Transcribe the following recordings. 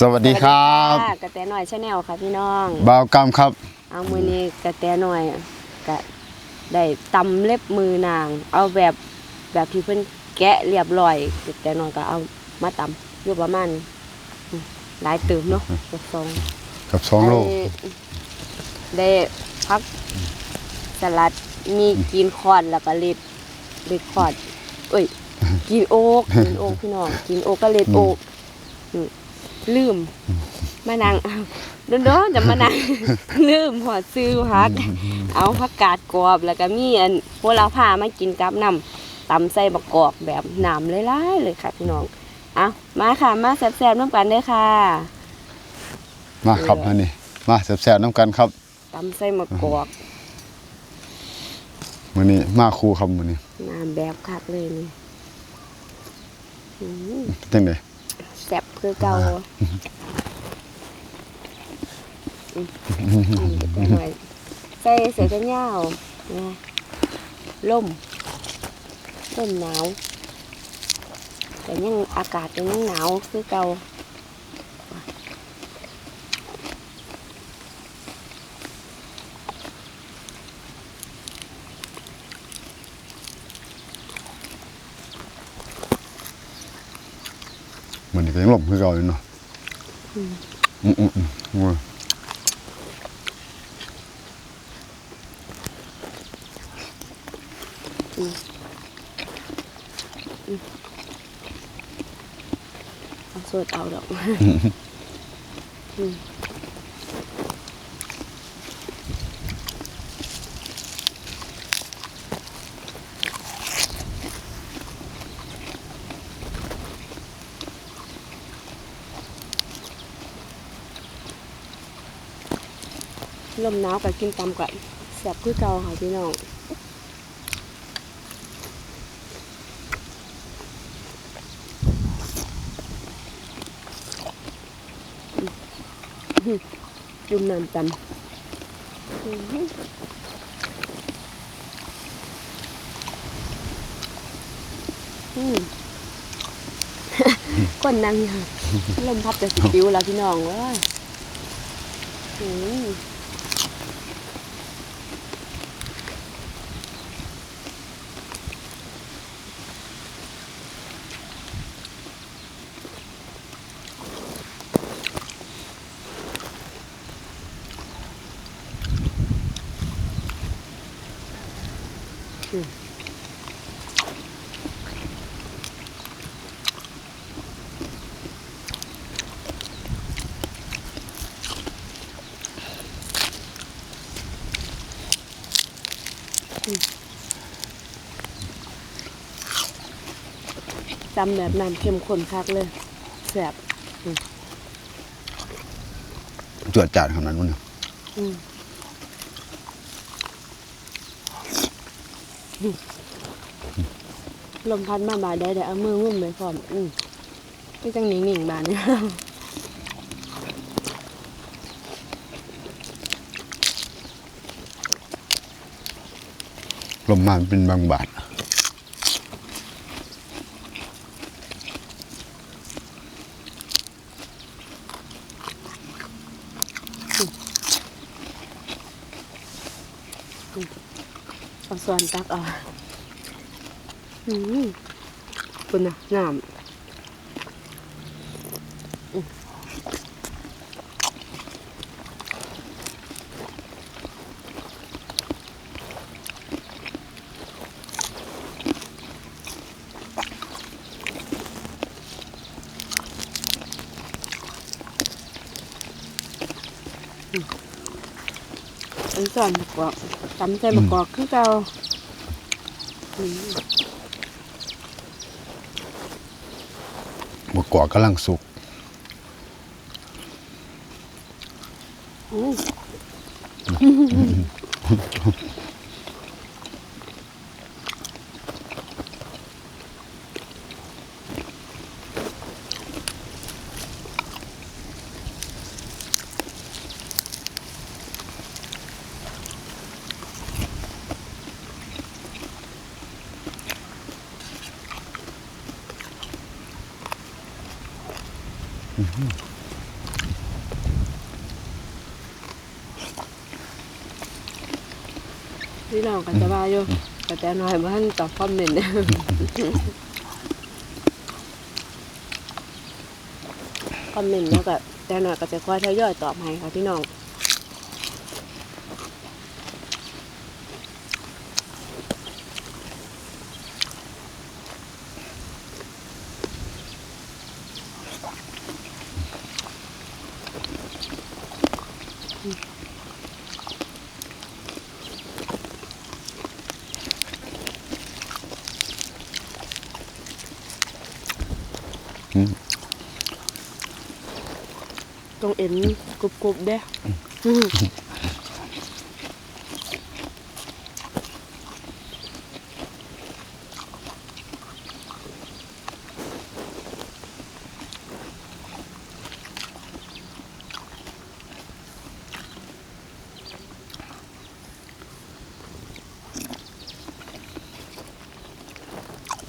สวัสดีครับสวัสดีค่ะกระแตหน่อยชาแนลค่ะพี่น้องบ่าวกำครับ เอามือนี้กระแตหน่อยกะได้ตำเล็บมือนาง เอาแบบแบบที่เพิ่นแกะเรียบร้อยกระแตหน่อยก็เอามาตำอยู่ประมาณอืมหลายตื่มเนาะเกับสองกับสองโลได้ได้พักสลัดมีกินคอนแล้วก็เล็ดเล็ดคอนเอ้ยกินโอ๊กกินโอ๊กพี่น้องกินโอ๊กก็เล็ดโอ๊กอืม ลืมมานั่งเด้อๆจะมานั่งลืมหอดซื้อพัก เอาผักกาดกรอบแล้วก็มีอันโหระพามากินกับน้ำตำใส่บักกอกแบบน้ำหลายๆเลยค่ะพี่น้องเอามาค่ะมาแซ่บๆน้ำกันเด้อค่ะ มาครับอันนี้มาแซ่บๆน้ำกันครับตำใส่มะกอกมื้อนี้มาคู่ครับมื้อนี้น้ำแบบคักเลยนี่อืมเป็นจังได๋ แซ่บคือเก่าอืมอืมหน่อยใส่เสื้อกันยาวนะล่มล่มหนาวแต่ยังอากาศยังหนาวคือเก่า ก็ยังลบคือเก่าอยู่เนาะอืมอืมอืมอืมเอาสดเอาดอก ลมหนาวกับกินตำกันแซ่บคือเก่าค่ะพี่น้องจุ่มน้ำตำอื้อหืออืมก้นนั่งอยู่ลมพัดจะสิปิวแล้วพี่น้องเว้ยอืม ตำแบบน้ำเข้มข้นคักเลยแซ่บจวดจาดขนาดนั้นมื้อนี้อืมลมพัดมาบาดได้แต่เอามืองุ่มไปพร้อมอืมไม่จังหนิงหนิงๆบานเนี่ยลมมามันเป็นบางบาท เอาส่วน ตักเอาอืมคุณน่ะน้ำอืมอันส่วนมะกอกตำใส่มะกอกคือเก่าอืม บ่กอกกำลังสุก พี่น้องกันจะว่าอยู่แต่แต่น้อยบ้านตอบคอมเมนต์คอมเมนต์แล้วก็แต่น้อยก็จะคอยทยอยตอบให้ค่ะพี่น้อง เอ็นกรุบๆเด้อ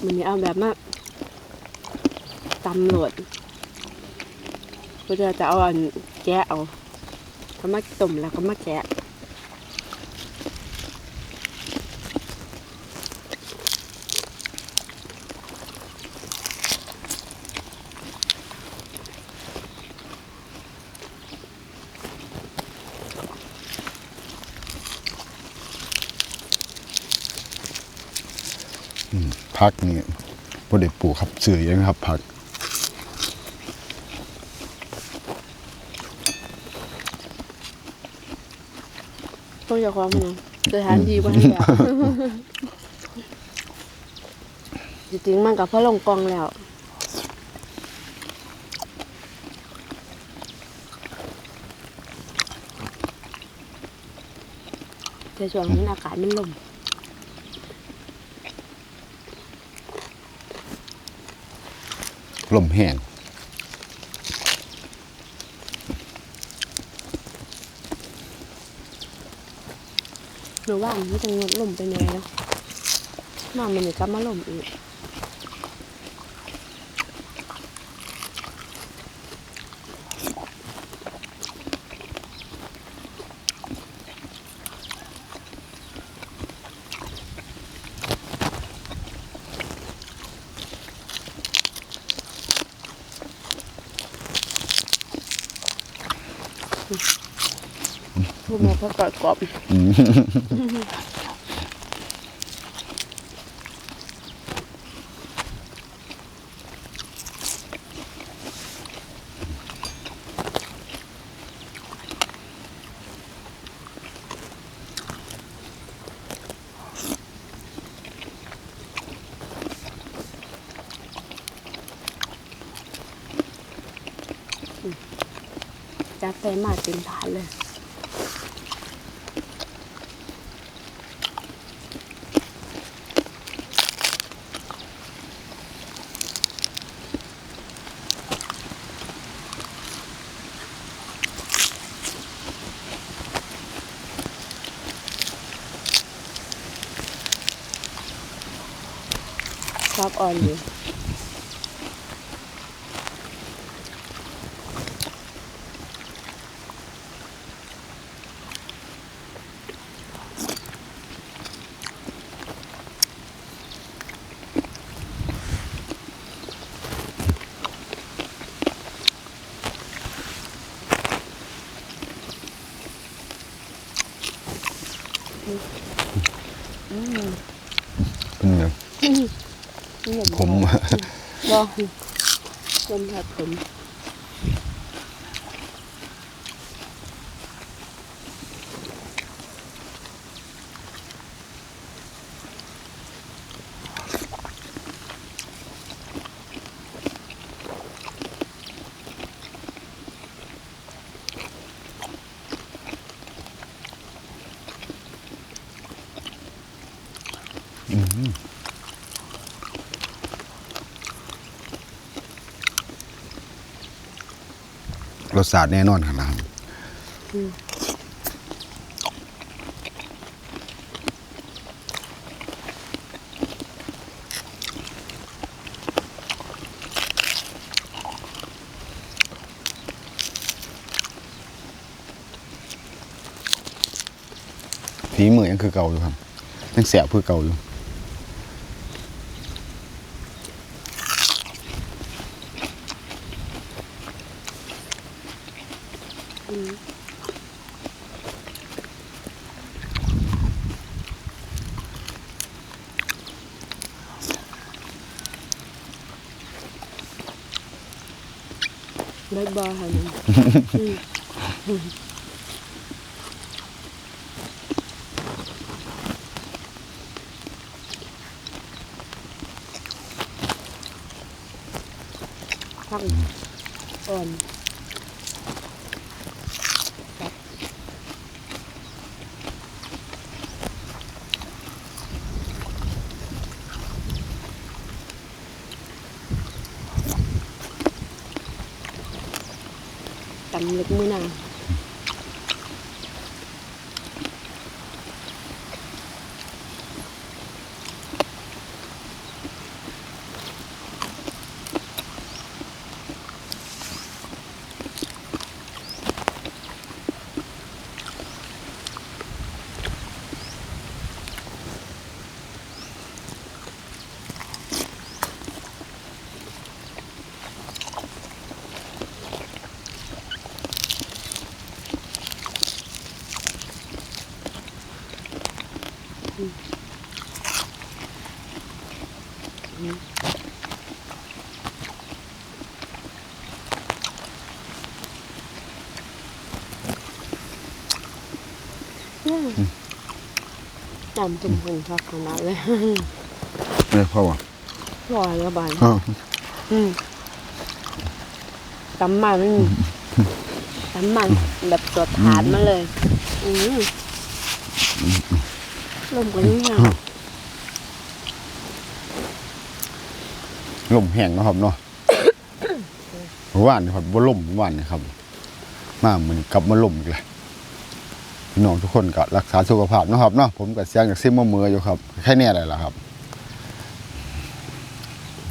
มันนี้เอาแบบมาตำโหลด ก็จะจะเอาอันแกะเอาก็มาต้มแล้วก็มาแกะพักนี่บ่ได้ปลูกครับซื้อเองครับผัก ต้องจะความมันสถานที่บ้านแบบจริงๆมันกับพ่อลงกองแล้วแต่ช่วงนี้อากาศมันลมลมแห้ง หรือว่ามันจะงดลมไปหน่อยแล้วมามันจะกลับมาลมอีก พูดมาก็กรอบกรอบจัดใส่มาเต็มถาดเลย ชอบอ่อนอยู่ เป็นไง นี่เห็น ผม บ่ลมผัดผม รสชาติแน่นอนครับนะครับฝีมือยังคือเก่าอยู่ครับยังแสบเพื่อเก่าอยู่ ได้บ่ ค่ะ นี่พักอ่อนตำลึกมือหนาจำจุ่มหุ่นชอบขนาดเลยเนี่ยพ่อวะลอยแล้วบานอ้าวอืมตำมันไม่มีตำมันแบบสดถานมาเลย อืมลมก็ยังยาว ลมแห้งนะครับเนาะเมื่อวานี่ครับบ่าลมเมื่อวานนี่ครับ มาเหมือนกลับมาลมอีกเลยพี่น้องทุกคนก็รักษาสุขภาพนะครับเนาะผมก็เสียงจากซิมมาเมืออยู่ครับแค่เนี้แหละล่ะครับ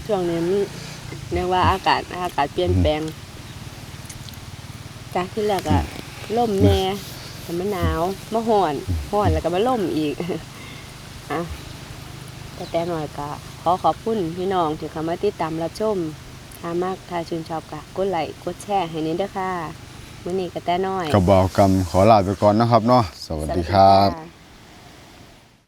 ช่วงนี้มันเรียกว่าอากาศอากาศเปลี่ยนแปลง จากที่แรกอะล่มแน่แต่มันหนาวมาห่อนห่อนแล้วก็มาล่มอีกอะแต่แต่หน่อยก็ อขอบคุณพี่น้องที่เข้ามาติดตามรับชมถ้ามากถ้าชื่นชอบก็กดไลค์กดแชร์ให้นี้ด้วยค่ะมื้อนี้ก็แต่น้อย กระบอกกรรมขอลาไปก่อนนะครับเนาะสวัสดีครับสวัสดีค่ะ